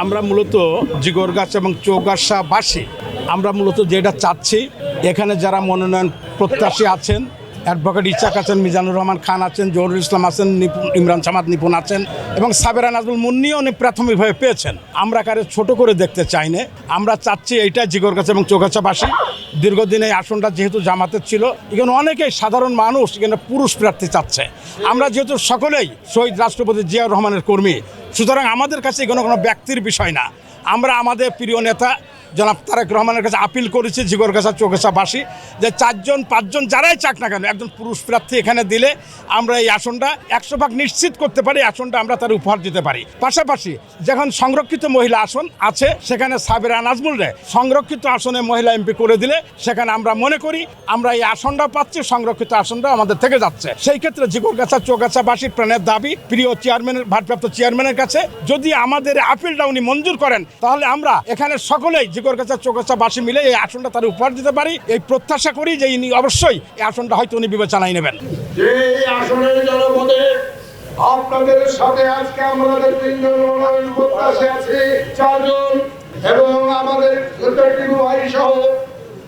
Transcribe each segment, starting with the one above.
আমরা মূলত জিগর গাছ এবং চৌগাছাবাসী। আমরা মূলত যেটা চাচ্ছি, এখানে যারা মনোনয়ন প্রত্যাশী আছেন, অ্যাডভোকেট ইচাক আছেন, মিজানুর রহমান খান আছেন, জহুরুল ইসলাম আছেন ইমরান সামাদ নিপুণ আছেন এবং সাবেরা নাজমুল মুন্নিও উনি প্রাথমিকভাবে পেয়েছেন। আমরা কারে ছোট করে দেখতে চাই না আমরা চাচ্ছি এইটা জিগরগাছ এবং চৌগাছাবাসী। দীর্ঘদিন এই আসনটা যেহেতু জামাতের ছিল, এখানে অনেকেই সাধারণ মানুষ, এখানে পুরুষ প্রার্থী চাচ্ছে। আমরা যেহেতু সকলেই শহীদ রাষ্ট্রপতি জিয়াউর রহমানের কর্মী সুতরাং আমাদের কাছে কোনো কোনো ব্যক্তির বিষয় না। আমরা আমাদের প্রিয় নেতা জনাব তারেক রহমানের কাছে আপিল করেছি জিগরগাছা চৌগাছাবাসী যে চারজন, পাঁচজন যারাই চাক না কেন, একজন পুরুষ প্রার্থী এখানে দিলে আমরা এই আসনটা একশো ভাগ নিশ্চিত করতে পারি আসনটা আমরা তার উপহার দিতে পারি। পাশাপাশি যখন সংরক্ষিত মহিলা আসন আছে, সেখানে সাবেরা নাজমুল রে সংরক্ষিত আসনে মহিলা এমপি করে দিলে, সেখানে আমরা মনে করি আমরা এই আসনটা পাচ্ছি, সংরক্ষিত আসনটা আমাদের থেকে যাচ্ছে। সেই ক্ষেত্রে জিগরগাছা চৌগাছাবাসীর প্রাণের দাবি, প্রিয় চেয়ারম্যানের ভারপ্রাপ্ত চেয়ারম্যানের কাছে, যদি আমাদের আপিলটা উনি মঞ্জুর করেন, তাহলে আমরা এখানে সকলেই জিগরগাছা চৌগাছাবাসী মিলে এই আসনটা তার উপহার দিতে পারি। এই প্রত্যাশা করি যে ইনি অবশ্যই এই আসনটা হয়তো উনি বিবেচনায় নেবেন। এই আসনের জনপদে আপনাদের সাথে আজকে আমাদের তিনজন মনোনয়ন প্রত্যাশী আছে চারজন এবং আমাদের ভাই সহ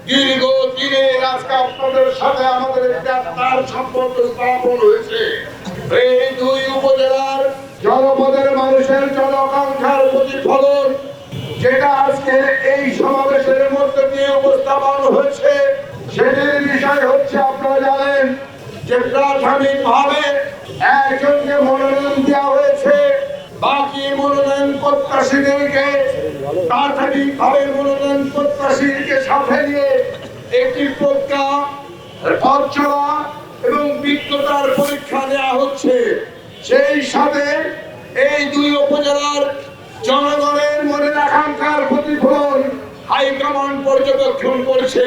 দীর্ঘ দিনের আজকে আপনাদের সাথে আমাদের তার সম্পর্ক স্থাপন হয়েছে। এই দুই উপজেলার জনপদের মানুষের জনআকাঙ্ক্ষার প্রতিফলন যেটা আজকে এই সমাবেশের মধ্যে দিয়ে উপস্থাপন হয়েছে, সেটির বিষয় হচ্ছে আপনারা জানেন যে প্রাথমিক ভাবে একজনকে মনোনয়ন দেওয়া হয়েছে, বাকি মনোনয়ন প্রত্যাশীদেরকে প্রাথমিক ভাবে মনোনয়ন প্রত্যাশীকে সাথে নিয়ে একটি প্রজ্ঞা চলা এবং বিজ্ঞতার পরীক্ষা দেওয়া হচ্ছে। সেই সাথে এই দুই উপজেলার জনগণের আকাঙ্ক্ষার প্রতিফলন হাইকমান্ড পর্যবেক্ষণ করছে।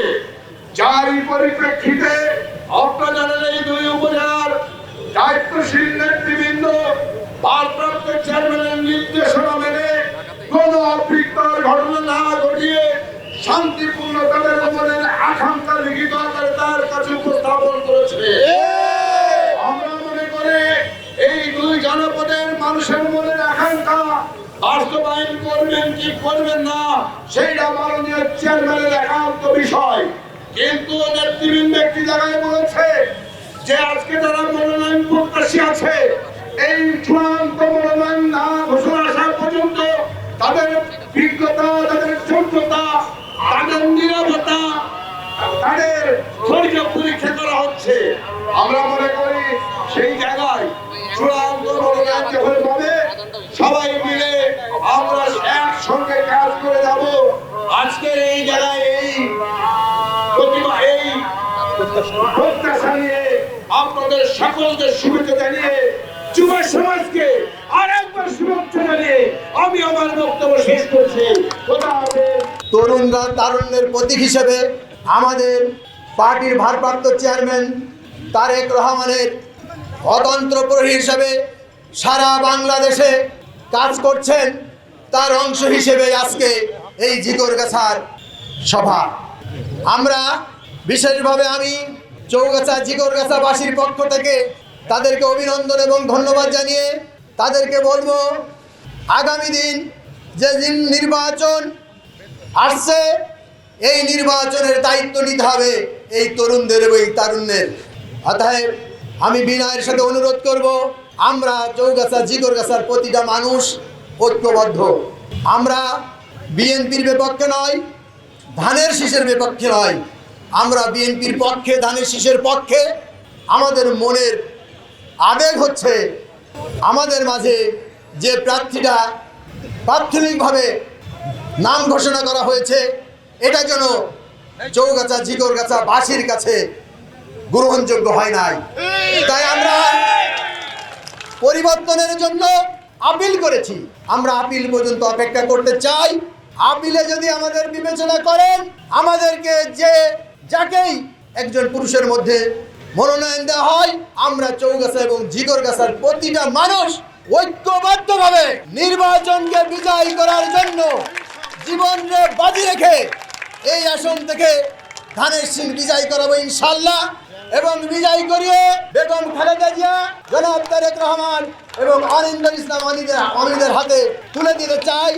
যারই পরিপ্রেক্ষিতে জানেন এই দুই উপজেলার দায়িত্বশীল নেতৃবৃন্দ, ভারপ্রাপ্ত চেয়ারম্যানের নির্দেশনা মেনে কোন ঘটনা না ঘটিয়ে শান্তিপূর্ণ তাদের মনের আকাঙ্ক্ষা লিখিত আকারে তার কাছে উপস্থাপন করেছে। আমরা মনে করে এই দুই জনপদের মানুষের মনের আকাঙ্ক্ষা বাস্তবায়ন করবেন কি করবেন না, সেইটা মাননীয় চেয়ারম্যানের একান্ত বিষয়। কিন্তু নেতৃবৃন্দ একটি জায়গায় বলেছে যে আজকে যারা মনোনয়ন প্রত্যাশী আছে, এই চূড়ান্ত মনোনয়ন না ঘোষণা আসা পর্যন্ত তাদের বিজ্ঞতা, তাদের যোগ্যতা তাদের নিরাপত্তা তাদের ধৈর্য পরীক্ষা করা হচ্ছে। আমরা মনে করি আজকের এই জায়গায় এই প্রতিমা, এই আপনাদের সকলকে শুভেচ্ছা জানিয়ে যুব সমাজকে আরেকবার শুভেচ্ছা জানিয়ে আমি আমার বক্তব্য শেষ করছি। তরুণরা তারুণ্যের প্রতীক হিসেবে আমাদের পার্টির ভারপ্রাপ্ত চেয়ারম্যান তারেক রহমানের অতন্ত্র প্রহরী হিসেবে সারা বাংলাদেশে কাজ করছেন। তার অংশ হিসেবে আজকে এই জিগরগাছার সভা। আমরা বিশেষভাবে আমি চৌগাছা জিগরগাছাবাসীর পক্ষ থেকে তাদেরকে অভিনন্দন এবং ধন্যবাদ জানিয়ে তাদেরকে বলব, আগামী দিন যে নির্বাচন আসছে, এই নির্বাচনের দায়িত্ব নিতে হবে এই তরুণদের এবং এই তারুণ্যের। অতএব আমি বিনয়ের সাথে অনুরোধ করব, আমরা চৌগাছা জিগরগাছার প্রতিটা মানুষ ঐক্যবদ্ধ। আমরা বিএনপির বিপক্ষে নয়, ধানের শীষের বিপক্ষে নয়। আমরা বিএনপির পক্ষে, ধানের শীষের পক্ষে। আমাদের মনের আবেগ হচ্ছে, আমাদের মাঝে যে প্রার্থীটা প্রাথমিকভাবে নাম ঘোষণা করা হয়েছে, এটা যেন চৌগাছা, জিগরগাছা বাসির কাছে গ্রহণযোগ্য হয় নাই। তাই আমরা পরিবর্তনের জন্য আপিল করেছি। আমরা আপিল পর্যন্ত অপেক্ষা করতে চাই। আপিলে যদি আমাদের বিবেচনা করেন, আমাদেরকে যে যাকেই একজন পুরুষের মধ্যে মনোনয়ন দেওয়া হয়, আমরা চৌগাছা এবং জিগরগাছার প্রতিটা মানুষ ঐক্যবদ্ধভাবে নির্বাচনকে বিজয় করার জন্য জীবনকে বাজি রেখে এই আসন থেকে ধানের সিং বিজয় করাবো ইনশাল্লাহ এবং বিজয় করিয়ে বেগম খালেদা জিয়া, জনাব তারেক রহমান এবং অনিন্দ ইসলাম অনিদের অনিদের হাতে তুলে দিতে চাই।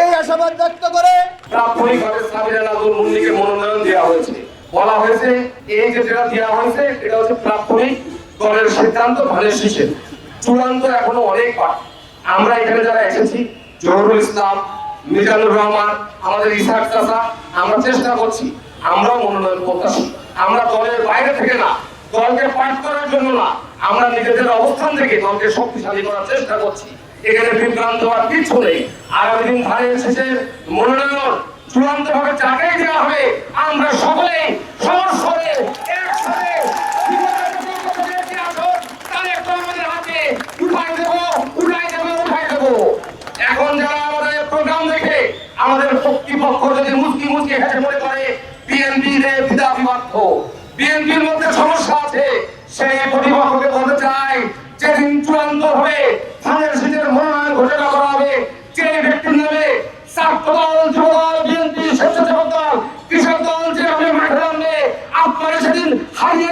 এই আশাবাদ ব্যক্ত করে প্রাথমিকভাবে নাজুল মুন্নিকে মনোনয়ন দেওয়া হয়েছে। বলা হয়েছে, এই যে যেটা দেওয়া হয়েছে, এটা হচ্ছে প্রাথমিক দলের সিদ্ধান্ত চূড়ান্ত এখনও অনেক আমরা এখানে যারা এসেছি, জহরুল ইসলাম, মিজানুর রহমান, আমাদের ইসাক চাষা আমরা চেষ্টা করছি, আমরাও মনোনয়ন প্রত্যাশী। আমরা দলের বাইরে থেকে না, দলকে পাঠ করার জন্য না, আমরা নিজেদের অবস্থান থেকে দলকে শক্তিশালী করার চেষ্টা করছি। এখানে বিভ্রান্ত হওয়ার কিছু নেই। আগামী দিন ধানের শেষের মনোনয়ন চূড়ান্ত ভাবে যাকেই দেওয়া হবে, আমরা সকলে দেবো এখন আমাদের প্রোগ্রাম দেখে, আমাদের মধ্যে সমস্যা আছে। সেই প্রতিপক্ষকে বলতে চাই, যেদিন চূড়ান্ত হবে ঘোষণা করা হবে। যে ব্যক্তির নামে ছাত্র দল যুব দল বিএনপি, স্বেচ্ছাসেবক দল, কৃষক দল, যেভাবে মাঠে নামবে, আপনারা সেদিন হারিয়ে